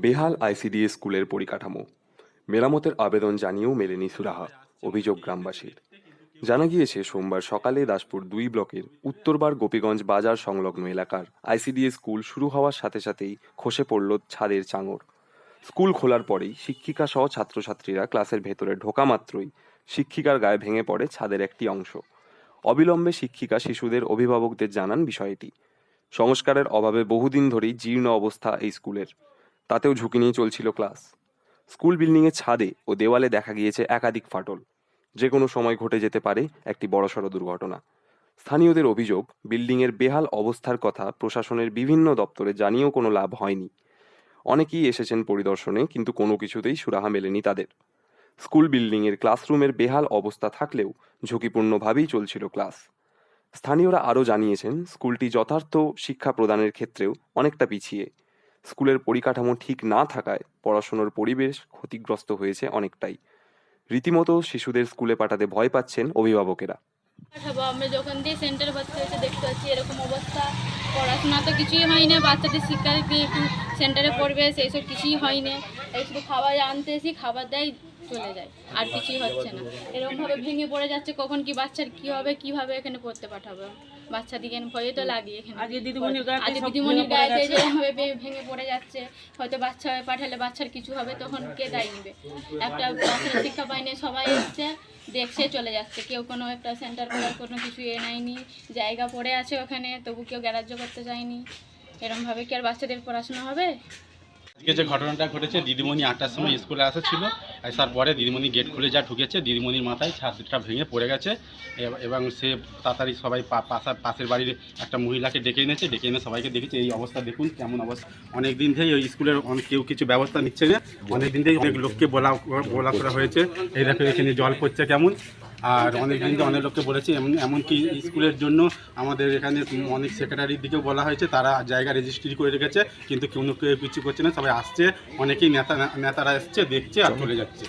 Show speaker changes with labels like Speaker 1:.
Speaker 1: বেহাল আইসিডিএস স্কুলের পরিকাঠামো। মেরামতের আবেদন জানিয়েও মেলেনি সুরাহা, অভিযোগ গ্রামবাসীর। জানা গিয়েছে, সোমবার সকালে দাসপুর দুই ব্লকের উত্তরবার গোপীগঞ্জ বাজার সংলগ্ন এলাকার আইসিডিএস স্কুল শুরু হওয়ার সাথে সাথেই খসে পড়ল ছাদের চাঙর স্কুল খোলার পরেই শিক্ষিকা সহ ছাত্রছাত্রীরা ক্লাসের ভেতরে ঢোকা মাত্রই শিক্ষিকার গায়ে ভেঙে পড়ে ছাদের একটি অংশ। অবিলম্বে শিক্ষিকা শিশুদের অভিভাবকদের জানান বিষয়টি। সংস্কারের অভাবে বহুদিন ধরেই জীর্ণ অবস্থা এই স্কুলের। তাতেও ঝুঁকি নিয়ে চলছিল ক্লাস। স্কুল বিল্ডিংয়ের ছাদে ও দেওয়ালে দেখা গিয়েছে একাধিক ফাটল। যে কোনো সময় ঘটে যেতে পারে একটি বড়সড় দুর্ঘটনা। স্থানীয়দের অভিযোগ, বিল্ডিংয়ের বেহাল অবস্থার কথা প্রশাসনের বিভিন্ন দপ্তরে জানিয়েও কোনো লাভ হয়নি। অনেকেই এসেছেন পরিদর্শনে, কিন্তু কোনো কিছুতেই সুরাহা মেলেনি তাদের। স্কুল বিল্ডিংয়ের ক্লাসরুমের বেহাল অবস্থা থাকলেও ঝুঁকিপূর্ণভাবেই চলছিল ক্লাস। স্থানীয়রা আরও জানিয়েছেন, স্কুলটি যথার্থ শিক্ষা প্রদানের ক্ষেত্রেও অনেকটা পিছিয়ে। স্কুলের পরিকাঠামো ঠিক না থাকায় পড়াশোনার পরিবেশ ক্ষতিগ্রস্ত হয়েছে অনেকটাই। রীতিমতো শিশুদের স্কুলে পাঠাতে ভয় পাচ্ছেন অভিভাবকেরা।
Speaker 2: আমরা যখন দিয়ে সেন্টারে ভর্তি হয়েছে, দেখতে পাচ্ছি এরকম অবস্থা। পড়াশোনা তো কিছুই হয় না, বাচ্চাদের শিক্ষা একটু সেন্টারে পড়বে, সেই সব কিছুই হয় না। শুধু খাবার আনতে এসি খাবার দেয়, চলে যায়, আর কিছুই হচ্ছে না। এরকমভাবে ভেঙে পড়ে যাচ্ছে, কখন কি বাচ্চার কি হবে, কীভাবে এখানে পড়তে পাঠাবো? বাচ্চা দিকে ভয়ে তো লাগে এখানে।
Speaker 3: আজকে দিদিমণির গায়ে
Speaker 2: দিদিমণির
Speaker 3: ভেঙে পড়ে
Speaker 2: গায়ে
Speaker 3: গেছে।
Speaker 2: ভেঙে পড়ে যাচ্ছে হয়তো বাচ্চা পাঠালে বাচ্চার কিছু হবে তখন কে দায় নেবে? একটা বাচ্চারা শিক্ষা পায়নি সবাই এসছে দেখছে চলে যাচ্ছে। কেউ কোনো একটা সেন্টার করার কোনো কিছু এ নেয়নি জায়গা পড়ে আছে ওখানে তবু কেউ গ্রাহ্য করতে চায়নি এরমভাবে কি আর বাচ্চাদের পড়াশোনা হবে?
Speaker 4: আজকে যে ঘটনাটা ঘটেছে, দিদিমণি আটটার সময় স্কুলে আসাছিল আসার পরে দিদিমণি গেট খুলে যা ঢুকেছে, দিদিমণির মাথায় ছাদটা ভেঙে পড়ে গেছে। এবং সে তাড়াতাড়ি সবাই পাশা- পাশের বাড়ির একটা মহিলাকে ডেকে এনেছে। ডেকে এনে সবাইকে দেখেছে, এই অবস্থা দেখুন, কেমন অবস্থা। অনেক দিন থেকেই ওই স্কুলের কেউ কিছু ব্যবস্থা নিচ্ছে না। অনেক দিন থেকেই অনেক লোককে বলা বলা করা হয়েছে। এই দেখো, এখানে জল পড়ছে কেমন। আর অনেক দিন অনেক লোককে বলেছি এমন এমনকি স্কুলের জন্য আমাদের এখানে অনেক সেক্রেটারির দিকেও বলা হয়েছে তারা জায়গা রেজিস্ট্রি করে রেখেছে কিন্তু কেউ কেউ কিছু করছে না সবাই আসছে অনেকেই নেতা নেতারা এসছে দেখছে আর চলে। যাচ্ছে।